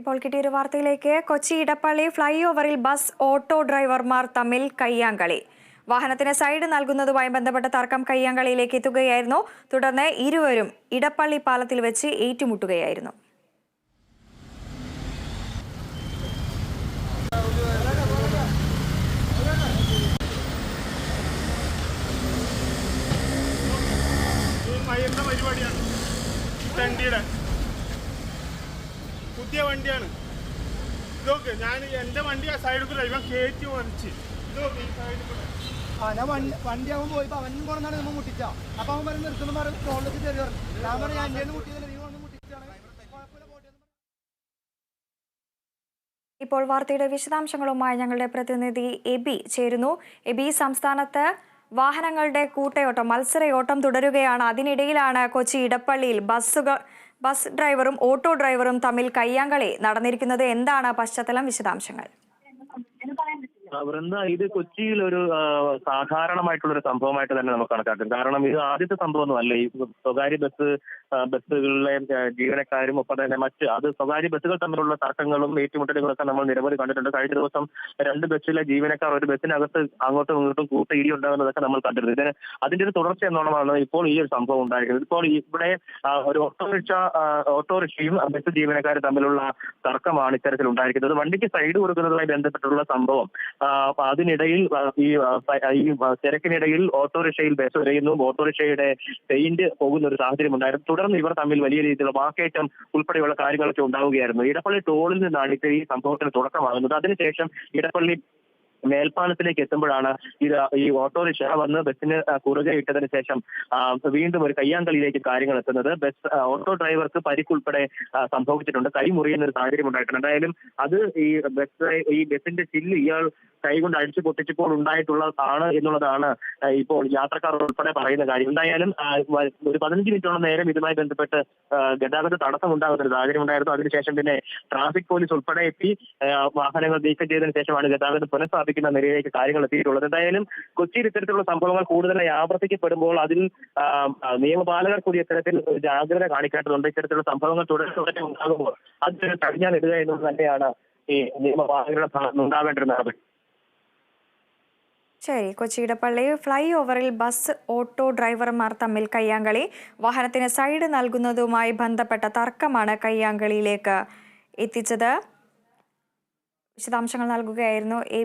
ഇപ്പോൾ കിട്ടിയൊരു വാർത്തയിലേക്ക് കൊച്ചി ഇടപ്പള്ളി ഫ്ലൈ ഓവറിൽ ബസ് ഓട്ടോ ഡ്രൈവർമാർ തമ്മിൽ കയ്യാങ്കളി. വാഹനത്തിന് സൈഡ് നൽകുന്നതുമായി ബന്ധപ്പെട്ട തർക്കം കയ്യാങ്കളിയിലേക്ക് എത്തുകയായിരുന്നു. തുടർന്ന് ഇരുവരും ഇടപ്പള്ളി പാലത്തിൽ വെച്ച് ഏറ്റുമുട്ടുകയായിരുന്നു. പരിപാടിയാണ്. പുതിയ വണ്ടിയാണ്. ഇതൊക്കെ ഞാൻ എന്റെ വണ്ടി ആ സൈഡിൽ കൂടെ ഇവൻ കയറ്റി വലിച്ച്. ഇതൊക്കെ ഈ സൈഡിൽ കൂടെ ആ ഞാൻ വണ്ടി വണ്ടി അവൻ പോയി അവനും കൊണ്ടാണ് നമ്മൾ മുട്ടിച്ച. അപ്പൊ അവൻ പറഞ്ഞ് നിർത്തുന്നു പറഞ്ഞ് ടോളിലേക്ക് പറഞ്ഞു ഞാൻ പറഞ്ഞു ഞാൻ എന്റെ നീ വന്ന് മുട്ടിച്ചാണ്. ഇപ്പോൾ വാർത്തയുടെ വിശദാംശങ്ങളുമായി ഞങ്ങളുടെ പ്രതിനിധി എബി ചേരുന്നു. എബി സംസ്ഥാനത്ത് വാഹനങ്ങളുടെ കൂട്ടയോട്ടം മത്സരയോട്ടം തുടരുകയാണ്. അതിനിടയിലാണ് കൊച്ചി ഇടപ്പള്ളിയിൽ ബസ്സുകൾ ബസ് ഡ്രൈവറും ഓട്ടോ ഡ്രൈവറും തമ്മിൽ കയ്യാങ്കളി നടന്നിരിക്കുന്നത് എന്താണ് പശ്ചാത്തലം? വിശദാംശങ്ങൾ. വൃന്ദ ഇത് കൊച്ചിയിൽ ഒരു സാധാരണമായിട്ടുള്ള ഒരു സംഭവമായിട്ട് തന്നെ നമുക്ക് കണക്കാക്കാം. കാരണം ഇത് ആദ്യത്തെ സംഭവമൊന്നുമല്ല. ഈ സ്വകാര്യ ബസ് ബസ്സുകളിലെ ജീവനക്കാരും ഒപ്പം തന്നെ മറ്റ് അത് സ്വകാര്യ ബസ്സുകൾ തമ്മിലുള്ള തർക്കങ്ങളും ഏറ്റുമുട്ടലുകളൊക്കെ നമ്മൾ നിരവധി കണ്ടിട്ടുണ്ട്. കഴിഞ്ഞ ദിവസം രണ്ട് ബസ്സിലെ ജീവനക്കാർ ഒരു ബസ്സിനകത്ത് അങ്ങോട്ടും ഇങ്ങോട്ടും കൂട്ട ഇരി ഉണ്ടാകുന്നതൊക്കെ നമ്മൾ കണ്ടിരുന്നു. ഇതിന് അതിന്റെ ഒരു തുടർച്ച എന്നോണമാണ് ഇപ്പോൾ ഈ ഒരു സംഭവം ഉണ്ടായിരിക്കുന്നത്. ഇപ്പോൾ ഇവിടെ ഒരു ഓട്ടോറിക്ഷ ഓട്ടോറിക്ഷയും ബസ് ജീവനക്കാരും തമ്മിലുള്ള തർക്കമാണ് ഇത്തരത്തിൽ ഉണ്ടായിരിക്കുന്നത് വണ്ടിക്ക് സൈഡ് കൊടുക്കുന്നതുമായി ബന്ധപ്പെട്ടുള്ള സംഭവം അതിനിടയിൽ ഈ തിരക്കിനിടയിൽ ഓട്ടോറിക്ഷയിൽ ബസ് വരയുന്നു. ഓട്ടോറിക്ഷയുടെ പെയിന്റ് പോകുന്ന ഒരു സാഹചര്യം ഉണ്ടായിരുന്നു. തുടർന്ന് ഇവർ തമ്മിൽ വലിയ രീതിയിലുള്ള വാക്കേറ്റം ഉൾപ്പെടെയുള്ള കാര്യങ്ങളൊക്കെ ഉണ്ടാവുകയായിരുന്നു. ഇടപ്പള്ളി ടോളിൽ നിന്നാണ് ഇപ്പോൾ ഈ സംഭവത്തിന് തുടക്കമാകുന്നത്. അതിനുശേഷം ഇടപ്പള്ളി മേൽപ്പാലത്തിലേക്ക് എത്തുമ്പോഴാണ് ഇത് ഈ ഓട്ടോറിക്ഷ വന്ന് ബസ്സിന് കുറുകെ ഇട്ടതിന് ശേഷം വീണ്ടും ഒരു കയ്യാങ്കളിയിലേക്ക് കാര്യങ്ങൾ എത്തുന്നത്. ബസ് ഓട്ടോ ഡ്രൈവർക്ക് പരിക്കുൾപ്പെടെ സംഭവിച്ചിട്ടുണ്ട്. കൈ മുറിയുന്ന ഒരു സാഹചര്യം ഉണ്ടായിട്ടുണ്ട്. എന്തായാലും അത് ഈ ബസ് ഈ ബസിന്റെ ചില്ല് ഇയാൾ കൈകൊണ്ട് അടിച്ചു പൊട്ടിച്ചപ്പോൾ ഉണ്ടായിട്ടുള്ളതാണ് എന്നുള്ളതാണ് ഇപ്പോൾ യാത്രക്കാർ ഉൾപ്പെടെ പറയുന്ന കാര്യം. എന്തായാലും ഒരു പതിനഞ്ച് മിനിറ്റോളം നേരം ഇതുമായി ബന്ധപ്പെട്ട് ഗതാഗത തടസ്സം ഉണ്ടാകുന്ന ഒരു സാഹചര്യം ഉണ്ടായിരുന്നു. അതിനുശേഷം പിന്നെ ട്രാഫിക് പോലീസ് ഉൾപ്പെടെ എത്തി വാഹനങ്ങൾ നീക്കം ചെയ്തതിനു ശേഷമാണ് ഗതാഗതം പുനഃസ്ഥാപിക്കുന്ന നിലയിലേക്ക് കാര്യങ്ങൾ എത്തിയിട്ടുള്ളത്. എന്തായാലും കൊച്ചിയിൽ ഇത്തരത്തിലുള്ള സംഭവങ്ങൾ കൂടുതലായി ആവർത്തിക്കപ്പെടുമ്പോൾ അതിൽ നിയമപാലകർ കൂടി ഇത്തരത്തിൽ ജാഗ്രത കാണിക്കേണ്ടതുണ്ട്. ഇത്തരത്തിലുള്ള സംഭവങ്ങൾ തുടരെ തുടരെ ഉണ്ടാകുമ്പോൾ അത് തടഞ്ഞാൽ ഇടുക എന്നത് തന്നെയാണ് ഈ നിയമപാലകരുടെ ഭാഗത്ത് ഉണ്ടാവേണ്ട ഒരു നടപടി. ശരി കൊച്ചി ഇടപ്പള്ളി. ഫ്ലൈ ഓവറിൽ ബസ് ഓട്ടോ ഡ്രൈവർമാർ തമ്മിൽ കയ്യാങ്കളി. വാഹനത്തിന് സൈഡ് നൽകുന്നതുമായി ബന്ധപ്പെട്ട തർക്കമാണ് കയ്യാങ്കളിയിലേക്ക് എത്തിച്ചത്. വിശദാംശങ്ങൾ നൽകുകയായിരുന്നു എ